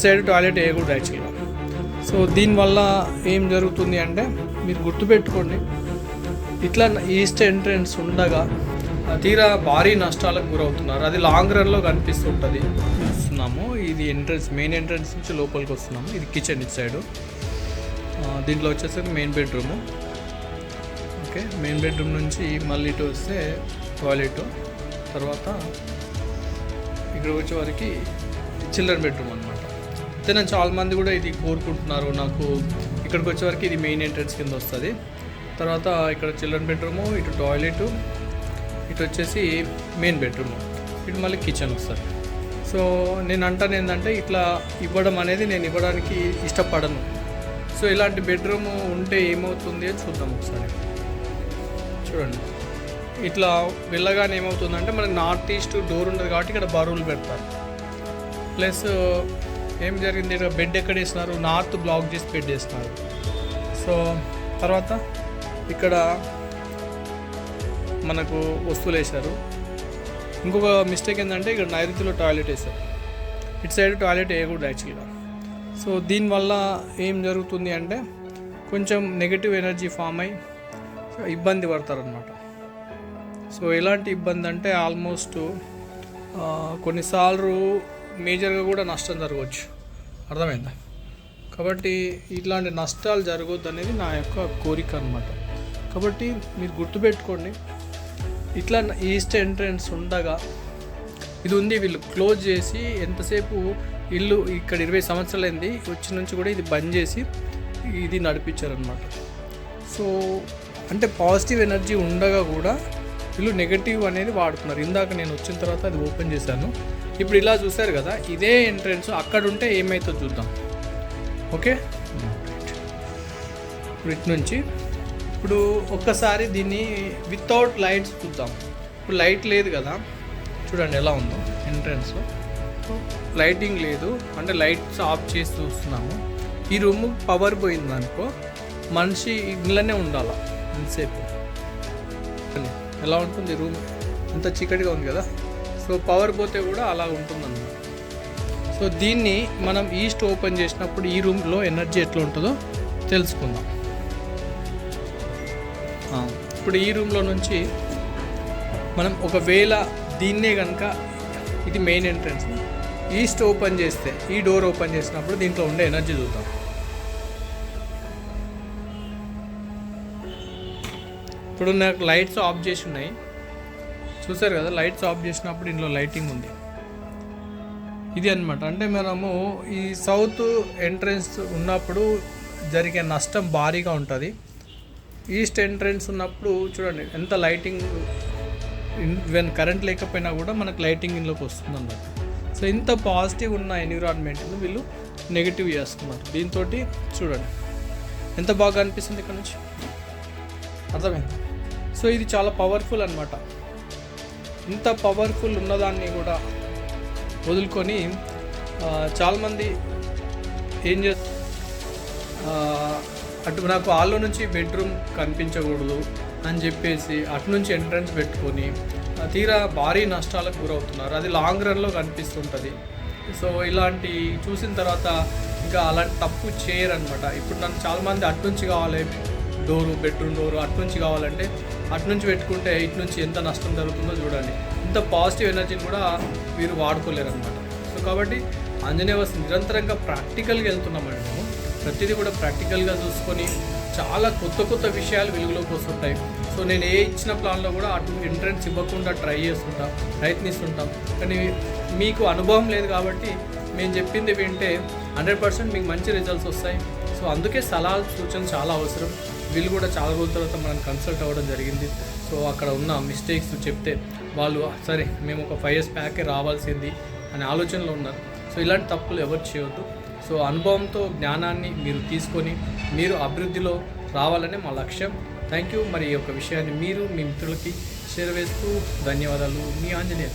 ఇటు side toilet వేయకూడదు యాక్చువల్గా. సో దీనివల్ల ఏం జరుగుతుంది అంటే మీరు గుర్తుపెట్టుకోండి ఇట్లా ఈస్ట్ ఎంట్రన్స్ ఉండగా తీరా భారీ నష్టాలకు గురవుతున్నారు. అది లాంగ్ రన్లో కనిపిస్తుంటుంది. చూస్తున్నాము ఇది ఎంట్రన్స్ మెయిన్ ఎంట్రన్స్ నుంచి లోపలికి వస్తున్నాము. ఇది కిచెన్ ఇటు సైడు. దీంట్లో వచ్చేసరికి main bedroom. Okay main bedroom నుంచి మళ్ళీ ఇటు వస్తే టాయిలెట్. తర్వాత ఇక్కడ వచ్చే వారికి చిల్డ్రన్ బెడ్రూమ్ అనమాట చాలా మంది కూడా ఇది కోరుకుంటున్నారు. నాకు ఇక్కడికి వచ్చే వరకు ఇది మెయిన్ ఎంట్రన్స్ కింద వస్తుంది. తర్వాత ఇక్కడ చిల్డ్రన్ బెడ్రూము ఇటు టాయిలెట్ ఇటు వచ్చేసి మెయిన్ బెడ్రూమ్ ఇటు మళ్ళీ కిచెన్ వస్తుంది. సో నేను అంటాను ఏంటంటే ఇట్లా ఇవ్వడం అనేది నేను ఇవ్వడానికి ఇష్టపడను. సో ఇలాంటి బెడ్రూమ్ ఉంటే ఏమవుతుంది అని చూద్దాం ఒకసారి. చూడండి. ఇట్లా వెళ్ళగానే ఏమవుతుందంటే మనకి నార్త్ ఈస్ట్ డోర్ ఉండదు కాబట్టి ఇక్కడ బరువులు పెడతారు. ప్లస్ ఏం జరిగింది? ఇక్కడ బెడ్ ఎక్కడ వేసినారు? నార్త్ బ్లాక్ చేసి బెడ్ వేసినారు. సో తర్వాత ఇక్కడ మనకు వస్తువులు వేశారు. ఇంకొక మిస్టేక్ ఏంటంటే ఇక్కడ నైరుతిలో టాయిలెట్ వేశారు. ఇటు సైడ్ టాయిలెట్ వేయకూడదు యాక్చువల్గా సో దీనివల్ల ఏం జరుగుతుంది అంటే కొంచెం నెగిటివ్ ఎనర్జీ ఫామ్ అయ్యి ఇబ్బంది పడతారనమాట సో ఎలాంటి ఇబ్బంది అంటే ఆల్మోస్ట్ కొన్నిసార్లు మేజర్గా కూడా నష్టం జరగవచ్చు. అర్థమైందా? కాబట్టి ఇట్లాంటి నష్టాలు జరగద్దు అనేది నా యొక్క కోరిక అనమాట కాబట్టి మీరు గుర్తుపెట్టుకోండి ఇట్లా ఈస్ట్ ఎంట్రన్స్ ఉండగా ఇది ఉంది వీళ్ళు క్లోజ్ చేసి ఎంతసేపు ఇల్లు ఇక్కడ ఇరవై సంవత్సరాలైంది వచ్చి నుంచి కూడా ఇది బంద్ చేసి ఇది నడిపించారనమాట సో అంటే పాజిటివ్ ఎనర్జీ ఉండగా కూడా వీళ్ళు నెగటివ్ అనేది వాడుతున్నారు. ఇందాక నేను వచ్చిన తర్వాత అది ఓపెన్ చేశాను. ఇప్పుడు ఇలా చూసారు కదా ఇదే ఎంట్రన్స్ అక్కడ ఉంటే ఏమైతో చూద్దాం. ఓకే? ఇప్పుడు ఇటు నుంచి. ఇప్పుడు ఒక్కసారి దీన్ని వితౌట్ లైట్స్ చూద్దాం. ఇప్పుడు లైట్ లేదు కదా చూడండి ఎలా ఉందో ఎంట్రన్స్ లైటింగ్ లేదు అంటే లైట్స్ ఆఫ్ చేసి చూస్తున్నాము. ఈ రూమ్ పవర్ పోయింది అనుకో మనిషి ఇంట్లోనే ఉండాలి ఎంతసేపు ఎలా ఉంటుంది రూమ్ అంత చీకటిగా ఉంది కదా. సో పవర్ పోతే కూడా అలా ఉంటుందన్నమాట. సో దీన్ని మనం ఈస్ట్ ఓపెన్ చేసినప్పుడు ఈ రూమ్లో ఎనర్జీ ఎట్లా ఉంటుందో తెలుసుకుందాం. ఇప్పుడు ఈ రూమ్లో నుంచి మనం ఒకవేళ దీన్నే కనుక ఇది మెయిన్ ఎంట్రన్స్. ఈస్ట్ ఓపెన్ చేస్తే ఈ డోర్ ఓపెన్ చేసినప్పుడు దీంట్లో ఉండే ఎనర్జీ చూద్దాం. ఇప్పుడు నాకు లైట్స్ ఆఫ్ చేసి ఉన్నాయి. చూసారు కదా లైట్స్ ఆఫ్ చేసినప్పుడు ఇందులో లైటింగ్ ఉంది. ఇది అన్నమాట. అంటే మనము ఈ సౌత్ ఎంట్రన్స్ ఉన్నప్పుడు జరిగే నష్టం భారీగా ఉంటుంది. ఈస్ట్ ఎంట్రన్స్ ఉన్నప్పుడు చూడండి ఎంత లైటింగ్ వెన్ కరెంట్ లేకపోయినా కూడా మనకు లైటింగ్ ఇందులోకి వస్తుంది అనమాట సో ఇంత పాజిటివ్ ఉన్న ఎన్విరాన్మెంట్ని వీళ్ళు నెగిటివ్ చేస్తున్నారు. దీంతో చూడండి ఎంత బాగా అనిపిస్తుంది ఇక్కడ నుంచి? అర్థమైంది? సో ఇది చాలా పవర్ఫుల్ అన్నమాట. ఇంత పవర్ఫుల్ ఉన్నదాన్ని కూడా వదులుకొని చాలామంది ఏం చేస్తారు అటు నాకు హాల్లో నుంచి బెడ్రూమ్ కనిపించకూడదు అని చెప్పేసి అటు నుంచి ఎంట్రన్స్ పెట్టుకొని తీరా భారీ నష్టాలకు గురవుతున్నారు. అది లాంగ్ రన్లో కనిపిస్తుంటుంది. సో ఇలాంటి చూసిన తర్వాత ఇంకా అలాంటి తప్పు చేయరనమాట ఇప్పుడు నన్ను చాలామంది అటు నుంచి కావాలి డోరు బెడ్రూమ్ డోరు అటు నుంచి కావాలంటే అటు నుంచి పెట్టుకుంటే ఇటు నుంచి ఎంత నష్టం జరుగుతుందో చూడండి. ఇంత పాజిటివ్ ఎనర్జీని కూడా మీరు వాడుకోలేరు అనమాట సో కాబట్టి ఆంజనేయ వస్తు నిరంతరంగా ప్రాక్టికల్గా వెళ్తున్నామండి మేము. ప్రతిదీ కూడా ప్రాక్టికల్గా చూసుకొని చాలా కొత్త కొత్త విషయాలు వెలుగులోకి వస్తుంటాయి. సో నేను ఏ ఇచ్చిన ప్లాన్లో కూడా అటు ఎంట్రన్స్ ఇవ్వకుండా ట్రై చేస్తుంటాం ప్రయత్నిస్తుంటాం. కానీ మీకు అనుభవం లేదు కాబట్టి మేము చెప్పింది వింటే హండ్రెడ్ పర్సెంట్ మీకు మంచి రిజల్ట్స్ వస్తాయి. సో అందుకే సలహాలు సూచన చాలా అవసరం. వీళ్ళు కూడా చాలా రోజుల తర్వాత మనం కన్సల్ట్ అవ్వడం జరిగింది. సో అక్కడ ఉన్న మిస్టేక్స్ చెప్తే వాళ్ళు సరే మేము ఒక ఫైవ్ ఇయర్స్ ప్యాకే రావాల్సింది అనే ఆలోచనలో ఉన్నారు. సో ఇలాంటి తప్పులు ఎవరు చేయొద్దు. సో అనుభవంతో జ్ఞానాన్ని మీరు తీసుకొని మీరు అభివృద్ధిలో రావాలనే మా లక్ష్యం. థ్యాంక్ యూ మరి ఈ యొక్క విషయాన్ని మీరు మీ మిత్రులకి షేర్ వేస్తూ ధన్యవాదాలు. మీ ఆంజనేయ